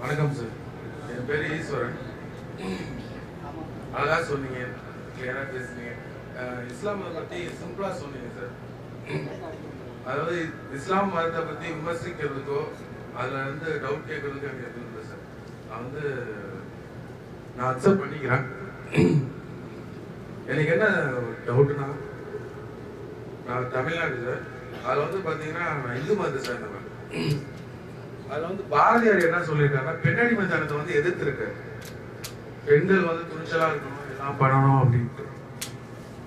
வணக்கம் சார் என் பேர் ஈஸ்வரன். அழகாக சொன்னீங்க கிளியராக பேசுனீங்க. இஸ்லாம் இஸ்லாமை பற்றி சிம்பிளாக சொன்னீங்க சார் அதாவது இஸ்லாம் மதத்தை பற்றி விமர்சிக்கிறதுக்கோ அதில் இருந்து டவுட் கேட்கறதுக்கு எனக்கு எதுவும் இல்லை சார் நான் வந்து நான் அக்செப்ட் பண்ணிக்கிறேன். எனக்கு என்ன டவுட்னா நான் தமிழ்நாடு சார் அதில் வந்து பார்த்தீங்கன்னா நான் இந்து மதத்தை சேர்ந்தவன். அதில் வந்து பாரதியார் என்ன சொல்லியிருக்காருன்னா பெண்ணடி மச்சானத்தை வந்து எதிர்த்திருக்காரு பெண்கள் வந்து துணிச்சலா இருக்கணும் எல்லாம் பண்ணணும் அப்படின்ட்டு.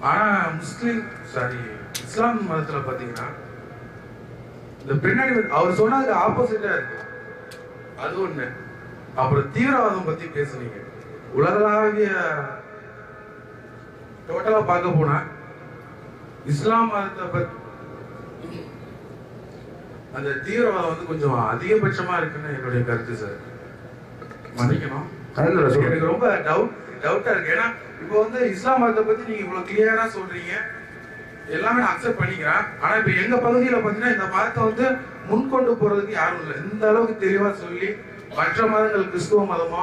ஆனா முஸ்லீம் சாரி இஸ்லாம் மதத்துல பாத்தீங்கன்னா இந்த பெண்ணடி அவர் சொன்னதுக்கு ஆப்போசிட்டா இருக்கு. அது ஒண்ணு. அப்புறம் தீவிரவாதம் பத்தி பேசுனீங்க. உலகளாவிய டோட்டலா பார்க்க போனா இஸ்லாம் மதத்தை பத்தி அந்த தீவிரவாதம் வந்து கொஞ்சம் அதிகபட்சமா இருக்குன்னு என்னுடைய கருத்து சார் மன்னிக்கணும். எனக்கு ரொம்ப டவுட் டவுட்டா இருக்கு. ஏன்னா இப்போ வந்து இஸ்லாம் மதத்தை பத்தி நீங்க இவ்வளவு கிளியரா சொல்றீங்க. எல்லாமே நான் அக்செப்ட் பண்ணிக்கிறேன். ஆனா இப்ப எங்க பகுதியில பாத்தீங்கன்னா இந்த மதத்தை வந்து முன்கொண்டு போறதுக்கு யாரும் இல்லை. இந்த அளவுக்கு தெளிவா சொல்லி மற்ற மதங்கள் கிறிஸ்துவ மதமோ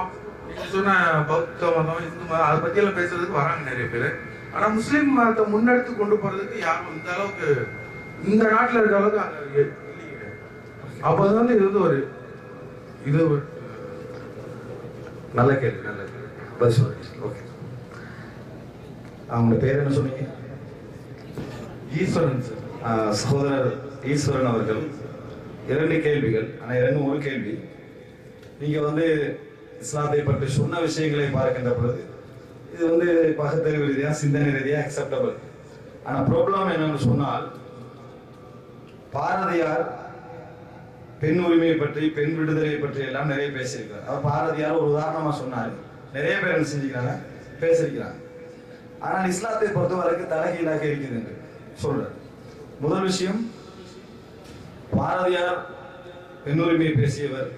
நீங்க சொன்ன பௌத்த மதம் இந்து மதம் அதை பத்தி எல்லாம் பேசுறதுக்கு வராங்க நிறைய பேர். ஆனா முஸ்லீம் மதத்தை முன்னெடுத்து கொண்டு போறதுக்கு யாரும் இந்த அளவுக்கு இந்த நாட்டுல இருக்க அளவுக்கு அங்க இல்லையே அப்ப அது வந்து இது வந்து ஒரு இது நல்ல கேள்வி நல்ல கேள்வி. பதில் சொல்லுங்க ஓகே அவங்களோட பேர் என்ன சொன்னீங்க? ஈஸ்வரன் சார். சகோதரர் ஈஸ்வரன் அவர்கள். இரண்டு கேள்விகள் ஆனால் இரண்டு ஒரு கேள்வி. நீங்க வந்து இஸ்லாத்தை பற்றி சொன்ன விஷயங்களை பார்க்கின்ற பொழுது இது வந்து பகுத்தறிவு ரீதியா சிந்தனை ரீதியா அக்செப்டபிள் ஆனா ப்ராப்ளம் என்னன்னு சொன்னால் பாரதியார் பெண் உரிமையை பற்றி பெண் விடுதலை பற்றி எல்லாம் நிறைய பேசியிருக்கிறார் அவர் பாரதியார் ஒரு உதாரணமாக சொன்னார். நிறைய பேர் என்ன செஞ்சுக்கிறாங்க? பேசியிருக்கிறாங்க. ஆனால் இஸ்லாத்தை பொறுத்த வரைக்கும் தலைகீழாக இருக்குது என்று சொல்றார். முதல் விஷயம் பாரதியார் பெண் உரிமையை பேசியவர்.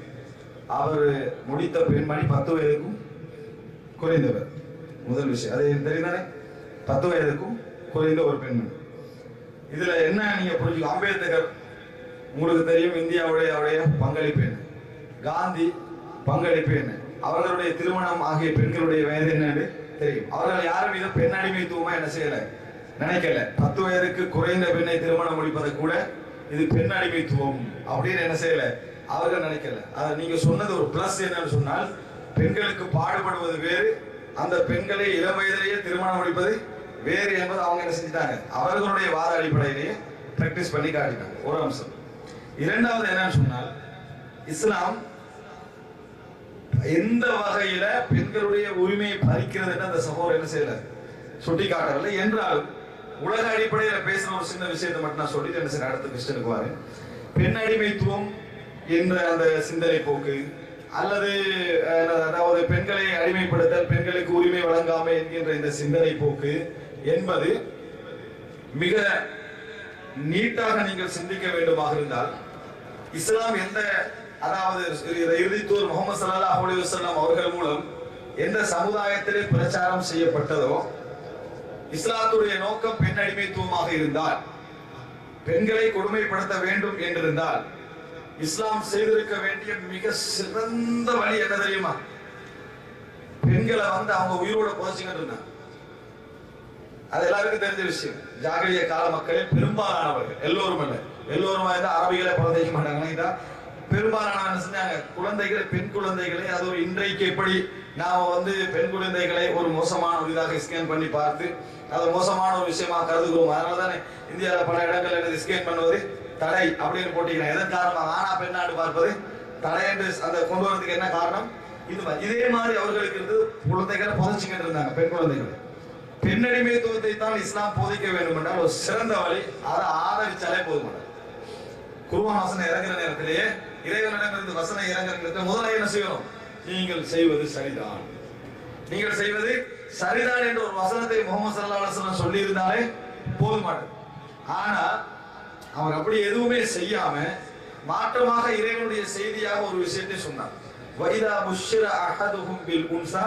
அவர் முடித்த பெண்மணி பத்து வயதுக்கும் குறைந்தவர். முதல் விஷயம். அது தெரிந்தானே பத்து வயதுக்கும் குறைந்த ஒரு பெண்மணி இதுல என்ன நீங்க புரிஞ்சுக்க அம்பேத்கர் உங்களுக்கு தெரியும் இந்தியாவுடைய அவருடைய பங்களிப்பு என்ன? காந்தி பங்களிப்பு என்ன? அவர்களுடைய திருமணம் ஆகிய பெண்களுடைய வயது என்னன்னு தெரியும். அவர்கள் யாரும் இதை பெண் அடிமைத்துவமா என்ன செய்யல? நினைக்கல. பத்து வயதுக்கு குறைந்த பெண்ணை திருமணம் முடிப்பதை கூட இது பெண் அடிமைத்துவம் அப்படின்னு என்ன செய்யல? அவர்கள் நினைக்கல. அதை நீங்க சொன்னது ஒரு பிளஸ் என்னன்னு சொன்னால் பெண்களுக்கு பாடுபடுவது வேறு அந்த பெண்களை இளம் வயதிலேயே திருமணம் முடிப்பது வேறு என்பது அவங்க என்ன செஞ்சிட்டாங்க? அவர்களுடைய வாத அடிப்படையிலேயே பிராக்டிஸ் பண்ணி காட்டினாங்க ஒரு அம்சம் இரண்டாவது என்னன்னு சொன்னால் இஸ்லாம் எந்த வகையில பெண்களுடைய உரிமையை பறிக்கிறது என்று அந்த சகோதரர் என்ன செய்யல சுட்டி காட்டவில்லை என்றாலும் உலக அடிப்படையில பேசின ஒரு சின்ன விஷயத்தை மட்டும் நான் சொல்லிட்டு என்ன செய்ய அடுத்த கொஸ்டனுக்கு வாரு பெண் அடிமைத்துவம் என்ற அந்த சிந்தனை போக்கு அல்லது அதாவது பெண்களை அடிமைப்படுத்தல் பெண்களுக்கு உரிமை வழங்காமை என்கின்ற இந்த சிந்தனை போக்கு என்பது மிக நீட்டாக நீங்கள் சிந்திக்க வேண்டுமாக இருந்தால் இஸ்லாம் எந்த அதாவது இறுதித்தூர் முகமது சல்லா அலைஹி வஸல்லம் அவர்கள் மூலம் எந்த சமுதாயத்திலே பிரச்சாரம் செய்யப்பட்டதோ இஸ்லாத்துடைய நோக்கம் பெண் அடிமைத்துவமாக இருந்தால் பெண்களை கொடுமைப்படுத்த வேண்டும் என்றிருந்தால் இஸ்லாம் செய்திருக்க வேண்டிய மிக சிறந்த வழி என்ன தெரியுமா? பெண்களை வந்து அவங்க உயிரோட புதைச்சிக்கிட்டு இருந்தாங்க. அது எல்லாருக்கும் தெரிஞ்ச விஷயம். ஜாகிரிய கால மக்களில் பெரும்பாலானவர்கள் எல்லோரும் இல்லை. எல்லோரும் இருந்தா அரபிகளை புறந்தைக்க மாட்டாங்க பெரும்பாலான செஞ்சாங்க குழந்தைகளை பெண் குழந்தைகளை அது ஒரு இன்றைக்கு எப்படி நாம வந்து பெண் குழந்தைகளை ஒரு மோசமான ஒரு இதாக ஸ்கேன் பண்ணி பார்த்து அது மோசமான ஒரு விஷயமா கருதுகிறோம் அதனால தானே இந்தியாவில் பல இடங்கள் எனக்கு ஸ்கேன் பண்ணுவது தடை அப்படின்னு போட்டிக்கிறேன் எதன் காரணம் ஆனா பெண்ணாடு பார்ப்பது தடை என்று அந்த கொண்டு வரதுக்கு என்ன காரணம்? இது மாதிரி. இதே மாதிரி அவர்களுக்கு இருந்து குழந்தைகளை புதைச்சிக்கிட்டு இருந்தாங்க பெண் குழந்தைகளை. பெண்ணடிமைத்துவத்தை தான் இஸ்லாம் போதிக்க வேண்டும் என்றால் ஒரு சிறந்த வழி அதை ஆதரிச்சாலே போதும் குருவான் வசனம் இறங்குற நேரத்திலேயே இறைவனிடமிருந்து வசனம் இறங்குற முதல்ல என்ன செய்யணும்? நீங்கள் செய்வது சரிதான். நீங்கள் செய்வது சரிதான் என்ற ஒரு வசனத்தை முகமது சல்லா அலுவலம் சொல்லி இருந்தாலே போதுமாட்டது ஆனா அவர் அப்படி எதுவுமே செய்யாம மாற்றமாக இறைவனுடைய செய்தியாக ஒரு விஷயத்தை சொன்னார். வைதா முஷ்ர அஹதுஹும் பில் உன்சா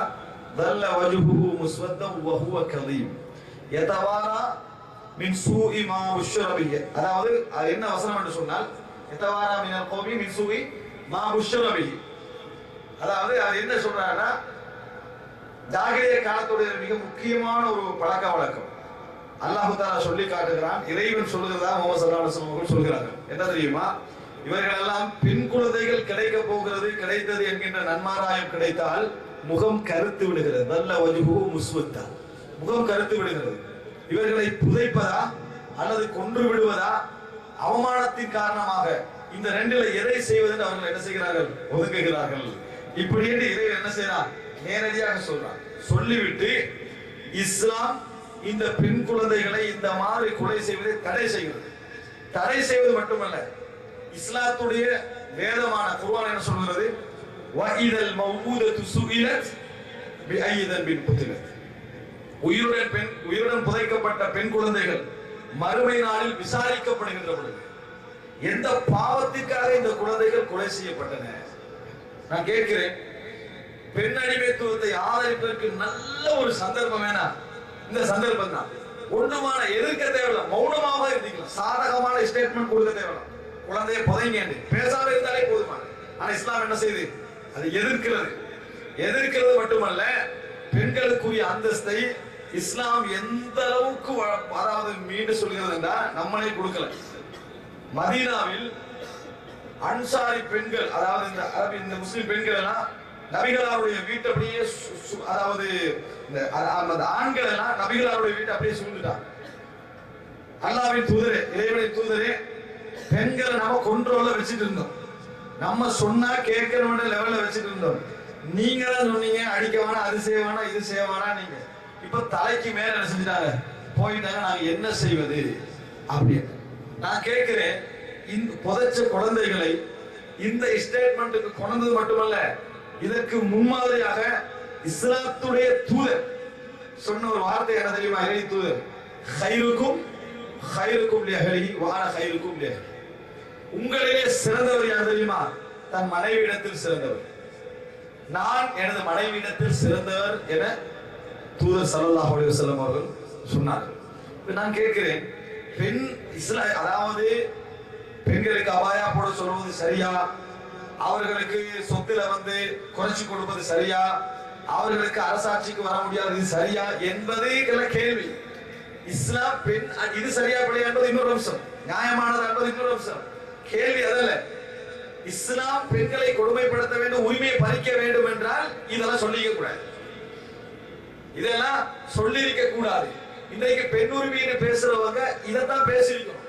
ظل وجهه مسودا وهو كظيم. يتوارى من سوء மா بشر به. அதாவது அது என்ன வசனம் என்று சொன்னால் يتوارى من القوم من سوء மா بشر به. அதாவது அது என்ன சொல்றாருன்னா ஜாகிரிய காலத்துடைய மிக முக்கியமான ஒரு பழக்க வழக்கம். அல்லாஹு தாலா சொல்லி காட்டுகிறான். இறைவன் சொல்லுகிறதா முகமது சல்லா அலுவலம் அவர்கள் சொல்கிறார்கள். என்ன தெரியுமா? இவர்கள் எல்லாம் பெண் குழந்தைகள் கிடைக்க போகிறது கிடைத்தது என்கின்ற நன்மாராயம் கிடைத்தால் முகம் கருத்து விடுகிறது. நல்ல வஜுகு முஸ்வத்தா. முகம் கருத்து விடுகிறது. இவர்களை புதைப்பதா? அல்லது கொன்று விடுவதா? அவமானத்தின் காரணமாக இந்த ரெண்டுல எதை செய்வதென்று அவர்கள் என்ன செய்கிறார்கள்? ஒதுக்குகிறார்கள் இப்படி என்று இதை என்ன செய்யறான் நேரடியாக சொல்றான். சொல்லிவிட்டு இஸ்லாம் இந்த பெண் குழந்தைகளை இந்த மாதிரி கொலை செய்வதை தடை செய்கிறது. தடை செய்வது மட்டுமல்ல இஸ்லாத்துடைய வேதமான குருவான் என்ன வஇதல் மௌஊதத்து சுஇலத் பிஐதன் பின் குத்திலத் உயிருடன் பெண் உயிருடன் புதைக்கப்பட்ட பெண் குழந்தைகள் மறுமை நாளில் விசாரிக்கப்படுகின்ற பொழுது எந்த பாவத்திற்காக இந்த குழந்தைகள் கொலை செய்யப்பட்டன? நான் கேட்கிறேன். பெண் அடிமைத்துவத்தை ஆதரிப்பதற்கு நல்ல ஒரு சந்தர்ப்பம் வேணாம் இந்த சந்தர்ப்பம் தான். ஒண்ணுமான எதிர்க்க தேவையில்ல. மௌனமாக இருந்தீங்களா சாதகமான ஸ்டேட்மெண்ட் கொடுக்க தேவையில்ல. குழந்தைய புதைங்க பேசாம இருந்தாலே போதுமான ஆனா இஸ்லாம் என்ன செய்யுது அது எதிர்க்கிறது. எதிர்க்கிறது மட்டுமல்ல பெண்களுக்குரிய அந்தஸ்தை இஸ்லாம் எந்த அளவுக்கு வ- அதாவது மீண்டும் சொல்கிறது என்றால் நம்மளே கொடுக்கல. மதீனாவில் அன்சாரி பெண்கள் அதாவது இந்த அரபி இந்த முஸ்லிம் பெண்கள் எல்லாம் நபிகளாருடைய வீட்டை அப்படியே சு- சு- அதாவது இந்த அந்த ஆண்கள் எல்லாம் நபிகளாருடைய வீட்டை அப்படியே சூழ்ந்துட்டாங்க. அல்லாவின் தூதரே இறைவனின் தூதரே பெண்களை நம்ம கொன்றோல வச்சுட்டு இருந்தோம். நம்ம சொன்னா கேட்கணும்ன்ற லெவல்ல வச்சுட்டு இருந்தோம். நீங்க தான் சொன்னீங்க அடிக்க வேணாம் அது செய்ய வேணாம் இது செய்ய வேணாம் நீங்க. இப்ப தலைக்கு மேல என்ன செஞ்சுட்டாங்க? போயிட்டாங்க நாங்க என்ன செய்வது? அப்படின்னு. நான் கேட்கிறேன் இந்த புதைச்ச குழந்தைகளை இந்த ஸ்டேட்மெண்ட்டுக்கு கொண்டது மட்டுமல்ல இதற்கு முன்மாதிரியாக இஸ்லாத்துடைய தூதர் சொன்ன ஒரு வார்த்தை என்ன தெரியுமா? இறை தூதர். ஹைருக்கும் ஹைருக்கும் லியஹலிஹி வார ஹைருக்கும் லியஹலி உங்களிலே சிறந்தவர் யார் தெரியுமா? தன் மனைவியிடத்தில் சிறந்தவர். நான் எனது மனைவியிடத்தில் சிறந்தவர் என தூதர் ஸல்லல்லாஹு அலைஹி வஸல்லம் அவர்கள் சொன்னார்கள். நான் கேட்கிறேன் பெண் இஸ்லா அதாவது பெண்களுக்கு அபாயா போட சொல்வது சரியா? அவர்களுக்கு சொத்துல வந்து குறைச்சு கொடுப்பது சரியா? அவர்களுக்கு அரசாட்சிக்கு வர முடியாது இது சரியா என்பது கேள்வி. இஸ்லாம் பெண் இது சரியா பிழையா என்பது இன்னொரு அம்சம். நியாயமானது என்பது இன்னொரு அம்சம். கேள்வி அதல்ல இஸ்லாம் பெண்களை கொடுமைப்படுத்த வேண்டும் உரிமையை பறிக்க வேண்டும் என்றால் இதெல்லாம் சொல்லிக்க கூடாது. இதெல்லாம் சொல்லியிருக்க கூடாது. இன்றைக்கு பெண் உரிமைன்னு பேசுறவங்க இதைத்தான் பேசியிருக்கணும்.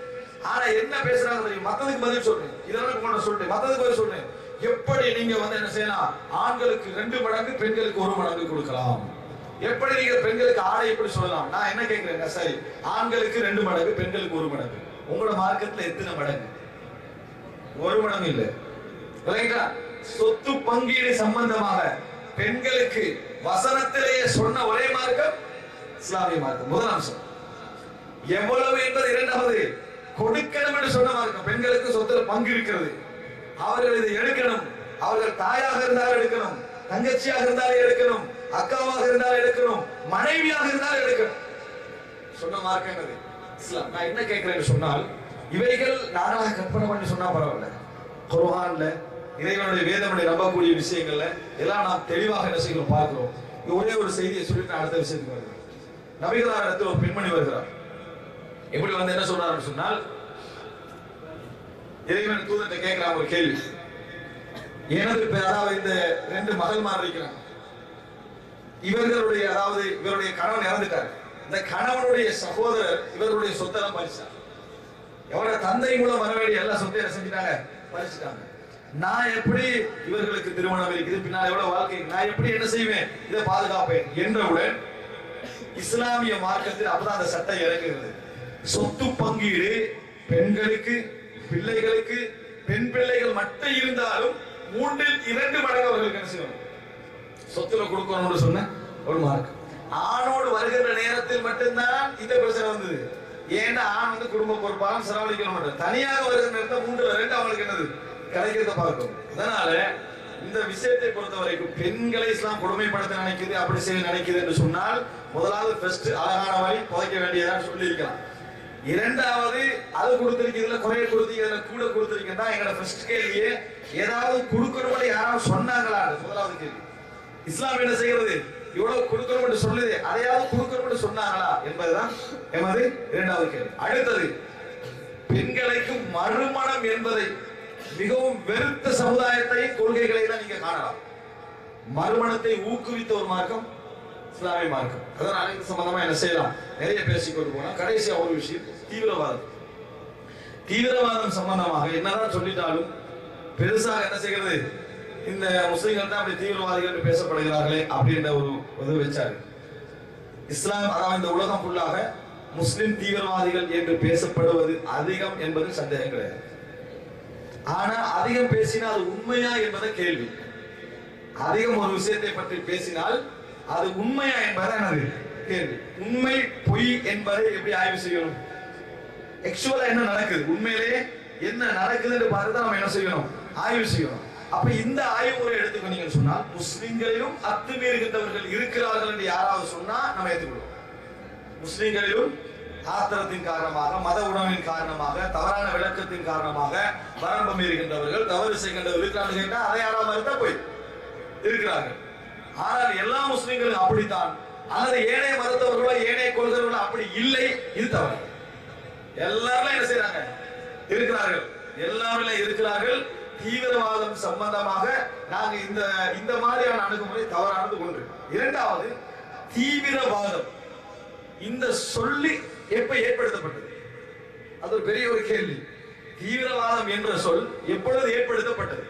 ஆனா என்ன பேசுறாங்க தெரியும்? மத்ததுக்கு பதில் சொல்றேன் இதெல்லாம் கொண்டு சொல்றேன் மத்ததுக்கு பதில் சொல்றேன் எப்படி நீங்க வந்து என்ன செய்யலாம்? ஆண்களுக்கு ரெண்டு மடங்கு பெண்களுக்கு ஒரு மடங்கு கொடுக்கலாம். எப்படி நீங்க பெண்களுக்கு ஆடை எப்படி சொல்லலாம்? நான் என்ன கேட்கிறேன் சரி ஆண்களுக்கு ரெண்டு மடங்கு பெண்களுக்கு ஒரு மடங்கு. உங்களோட மார்க்கெட்ல எத்தனை மடங்கு? ஒரு மனம் இல்லை. சொத்து பங்கீடு சம்பந்தமாக பெண்களுக்கு வசனத்திலேயே சொன்ன ஒரே மார்க்கம் இஸ்லாமிய மார்க்கம். முதல் அம்சம் எவ்வளவு என்பது இரண்டாவது. கொடுக்கணும் என்று சொன்ன மார்க்கம். பெண்களுக்கு சொத்துல பங்கு இருக்கிறது. அவர்கள் இதை எடுக்கணும். அவர்கள் தாயாக இருந்தாலும் எடுக்கணும். தங்கச்சியாக இருந்தாலும் எடுக்கணும். அக்காவாக இருந்தாலும் எடுக்கணும். மனைவியாக இருந்தாலும் எடுக்கணும். சொன்ன மார்க்கம் என்னது? இஸ்லாம். நான் என்ன கேட்கிறேன்னு சொன்னால் இவைகள் நானாக கற்பனை பண்ணி சொன்னா பரவாயில்ல. குருஹான்ல இறைவனுடைய வேதமனை நம்பக்கூடிய விஷயங்கள்ல எல்லாம் நாம் தெளிவாக என்ன செய்யணும் பார்க்கிறோம் ஒரே ஒரு செய்தியை சொல்லிட்டு நான் அடுத்த விஷயத்துக்கு வருகிறேன். நபிகளார் இடத்துல ஒரு பெண்மணி வருகிறார். எப்படி வந்து என்ன சொல்றாருன்னு சொன்னால் இறைவன் தூதத்தை கேட்கிறான் ஒரு கேள்வி. எனது பேர் அதாவது இந்த ரெண்டு மகள்மார் இருக்கிறாங்க. இவர்களுடைய அதாவது இவருடைய கணவன் இறந்துட்டார். இந்த கணவனுடைய சகோதரர் இவருடைய சொத்தெல்லாம் பறிச்சார். எவ்வளவு தந்தை மூலம் வர வேண்டிய எல்லா சொத்தையும் செஞ்சுட்டாங்க பறிச்சுட்டாங்க. நான் எப்படி இவர்களுக்கு திருமணம் இருக்குது பின்னால் எவ்வளவு வாழ்க்கை நான் எப்படி என்ன செய்வேன்? இதை பாதுகாப்பேன் என்றவுடன் இஸ்லாமிய மார்க்கத்தில் அப்பதான் அந்த சட்டம் இறங்குகிறது. சொத்து பங்கீடு பெண்களுக்கு பிள்ளைகளுக்கு பெண் பிள்ளைகள் மட்டும் இருந்தாலும் மூன்றில் இரண்டு மடங்கு அவர்களுக்கு என்ன செய்யணும்? சொத்துல கொடுக்கணும்னு சொன்ன ஒரு மார்க். ஆணோடு வருகின்ற நேரத்தில் மட்டும்தான் இந்த பிரச்சனை வந்தது. ஏன்னா ஆண் வந்து குடும்ப பொறுப்பாக செலவழிக்கணும் மாட்டார். தனியாக வருகிற நேரத்தில் மூன்றுல ரெண்டு அவங்களுக்கு என்னது? கிடைக்கிறத பார்க்கும். அதனால இந்த விஷயத்தை பொறுத்த வரைக்கும் பெண்களை இஸ்லாம் கொடுமைப்படுத்த நினைக்குது அப்படி செய்ய நினைக்குது என்று சொன்னால் முதலாவது ஃபர்ஸ்ட் அழகான வழி புதைக்க வேண்டியதான் சொல்லியிருக்கலாம். இரண்டாவது அது கொடுத்திருக்கிறதுல குறைய கொடுத்தீங்க கூட கொடுத்திருக்கிறதா எங்களோட ஃபர்ஸ்ட் கேள்வியே. ஏதாவது கொடுக்கணும்னு யாராவது சொன்னாங்களா? முதலாவது கேள்வி. இஸ்லாம் என்ன செய்கிறது? இவ்வளவு கொடுக்கணும் சொல்லுது. அதையாவது கொடுக்கணும் சொன்னாங்களா என்பதுதான் எமது இரண்டாவது கேள்வி. அடுத்தது பெண்களுக்கு மறுமணம் என்பதை மிகவும் வெறுத்த சமுதாயத்தை கொள்கைகளை தான் நீங்க காணலாம். மறுமணத்தை ஊக்குவித்த ஒரு மார்க்கம் இஸ்லாமிய மார்க்கம். அதான் அனைத்து சம்பந்தமா என்ன செய்யலாம். நிறைய பேசிக்கொண்டு போனா கடைசியா ஒரு விஷயம் தீவிரவாதம். தீவிரவாதம் சம்பந்தமாக என்னதான் சொல்லிட்டாலும் பெருசாக என்ன செய்கிறது? இந்த முஸ்லீம்கள் தான் அப்படி தீவிரவாதிகள் என்று பேசப்படுகிறார்களே அப்படின்ற ஒரு இது வச்சாரு. இஸ்லாம் அதாவது இந்த உலகம் ஃபுல்லாக முஸ்லிம் தீவிரவாதிகள் என்று பேசப்படுவது அதிகம் என்பது சந்தேகம் கிடையாது. ஆனா அதிகம் பேசினால் அது உண்மையா என்பது கேள்வி. அதிகம் ஒரு விஷயத்தை பற்றி பேசினால் அது உண்மையா என்பதை எனது கேள்வி. உண்மை பொய் என்பதை எப்படி ஆய்வு செய்யணும்? ஆக்சுவலா என்ன நடக்குது? உண்மையிலேயே என்ன நடக்குதுன்னு பார்த்து தான் நம்ம என்ன செய்யணும்? ஆய்வு செய்யணும். அப்ப இந்த ஆய்வு முறை எடுத்துக்கொண்டீங்கன்னு சொன்னால் முஸ்லிம்களிலும் அத்துமீறுகின்றவர்கள் இருக்கிறார்கள் என்று யாராவது சொன்னா நம்ம ஏற்றுக்கொள்வோம் முஸ்லிம்களிலும் ஆத்திரத்தின் காரணமாக மத உணவின் காரணமாக தவறான விளக்கத்தின் காரணமாக வரம்பு மீறுகின்றவர்கள் தவறு செய்கின்றவர்கள் இருக்கிறார்கள் கேட்டால் அதை யாராவது மறுத்தா போய் இருக்கிறார்கள். ஆனால் எல்லா முஸ்லிம்களும் அப்படித்தான். அல்லது ஏனைய மருத்துவர்களோ ஏனைய கொள்கைகளோ அப்படி இல்லை. இது தவறு. எல்லாரும் என்ன செய்யறாங்க இருக்கிறார்கள். எல்லாருமே இருக்கிறார்கள். தீவிரவாதம் சம்பந்தமாக நாங்க இந்த இந்த மாதிரியான அணுகுமுறை தவறானது ஒன்று. இரண்டாவது தீவிரவாதம். இந்த சொல்லி எப்ப ஏற்படுத்தப்பட்டது? அது ஒரு பெரிய ஒரு கேள்வி. தீவிரவாதம் என்ற சொல் எப்பொழுது ஏற்படுத்தப்பட்டது?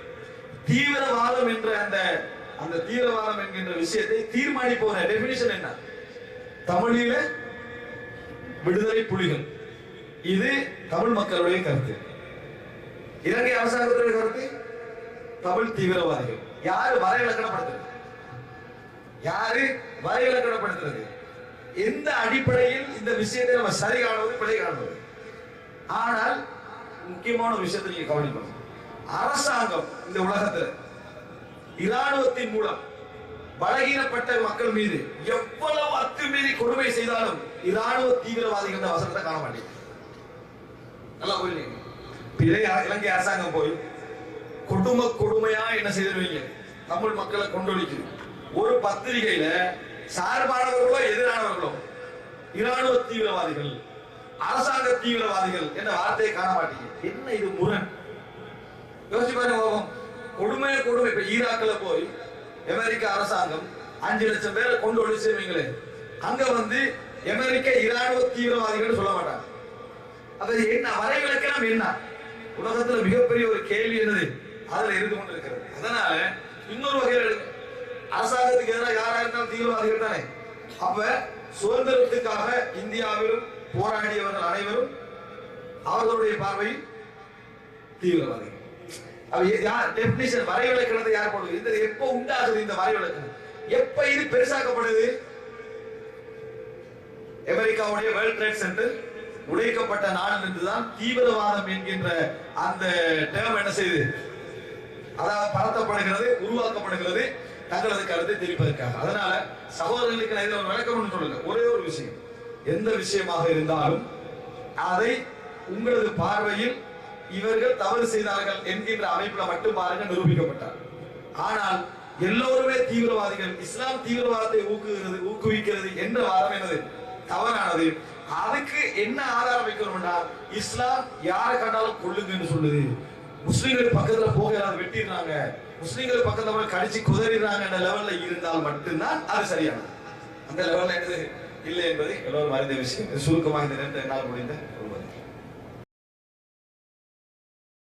தீவிரவாதம் என்ற அந்த அந்த தீவிரவாதம் என்கின்ற விஷயத்தை தீர்மானிப்போன டெபினிஷன் என்ன? தமிழில விடுதலை புலிகள். இது தமிழ் மக்களுடைய கருத்து. இலங்கை அரசாங்கத்துடைய கருத்து தமிழ் தீவிரவாதிகள். யாரு வரைவிலக்கணப்படுத்துறது யாரு வரைவிலக்கணப்படுத்துறது எந்த அடிப்படையில் இந்த விஷயத்தை நம்ம சரி காணுவது பிழை காணுவது? ஆனால் முக்கியமான விஷயத்தை நீங்க கவனிக்கணும். அரசாங்கம் இந்த உலகத்தில் இராணுவத்தின் மூலம் பலகீனப்பட்ட மக்கள் மீது எவ்வளவு அத்துமீறி கொடுமை செய்தாலும் இராணுவ தீவிரவாதிகள் வசனத்தை காண மாட்டேங்க நல்லா புரியுங்க பிறை இலங்கை அரசாங்கம் போய் குடும்ப கொடுமையா என்ன செய்திருவீங்க? தமிழ் மக்களை கொண்டொழிக்குது ஒரு பத்திரிகையில சார்பானவர்களோ எதிரானவர்களோ இராணுவ தீவிரவாதிகள் அரசாங்க தீவிரவாதிகள் என்ற வார்த்தையை காண மாட்டீங்க. என்ன இது முரண்? யோசிச்சு பாருங்க பாவம். கொடுமை கொடுமை. இப்ப ஈராக்கில் போய் அமெரிக்க அரசாங்கம் அஞ்சு லட்சம் பேரை கொண்டு ஒழிச்சுவீங்களே அங்க வந்து அமெரிக்க இராணுவ தீவிரவாதிகள் சொல்ல மாட்டாங்க. அது என்ன வரைவிலக்கணம் என்ன? உலகத்துல மிகப்பெரிய ஒரு கேள்வி என்னது? அதுல இருந்து கொண்டு இருக்கிறது அதனால இன்னொரு வகையில் அரசாங்கத்துக்கு எதிராக யாரா இருந்தாலும் தீவிரவாதிகள் தானே. அப்ப சுதந்திரத்துக்காக இந்தியாவிலும் போராடியவர்கள் அனைவரும் அவர்களுடைய பார்வையில் தீவிரவாதிகள். டெபினிஷன் வரைவிலக்கணத்தை யார் போடுது? இந்த எப்போ உண்டாகுது இந்த வரைவிலக்கணம் எப்ப இது பெருசாக்கப்படுது? அமெரிக்காவுடைய வேர்ல்ட் ட்ரேட் சென்டர் உடைக்கப்பட்ட நாடு என்றுதான் தீவிரவாதம் என்கின்ற அந்த டேம் என்ன செய்து? அதாவது பரத்தப்படுகிறது உருவாக்கப்படுகிறது தங்களது கருத்தை தெரிவிப்பதற்காக. அதனால சகோதரர்களுக்கு நான் இதில் ஒரு விளக்கம் சொல்லுங்க. ஒரே ஒரு விஷயம். எந்த விஷயமாக இருந்தாலும் அதை உங்களது பார்வையில் இவர்கள் தவறு செய்தார்கள் என்கின்ற அமைப்புல மட்டும் பாருங்க நிரூபிக்கப்பட்டார். ஆனால் எல்லோருமே தீவிரவாதிகள் இஸ்லாம் தீவிரவாதத்தை ஊக்குகிறது ஊக்குவிக்கிறது என்ற வாதம் என்னது? தவறானது. அதுக்கு என்ன ஆதாரம் வைக்கணும்னா இஸ்லாம் யாரை கண்டாலும் கொள்ளுங்கன்னு சொல்லுது. முஸ்லீம்கள் பக்கத்துல போகிறாங்க வெட்டிடுறாங்க. முஸ்லீம்கள் பக்கத்துல போய் கடிச்சு குதறிடுறாங்க என்ற லெவல்ல இருந்தால் மட்டும்தான் அது சரியானது. அந்த லெவல்ல என்னது? இல்லை என்பதை எல்லோரும் அறிந்த விஷயம். சுருக்கமாக இந்த நேரத்தை என்னால் முடிந்த ஒரு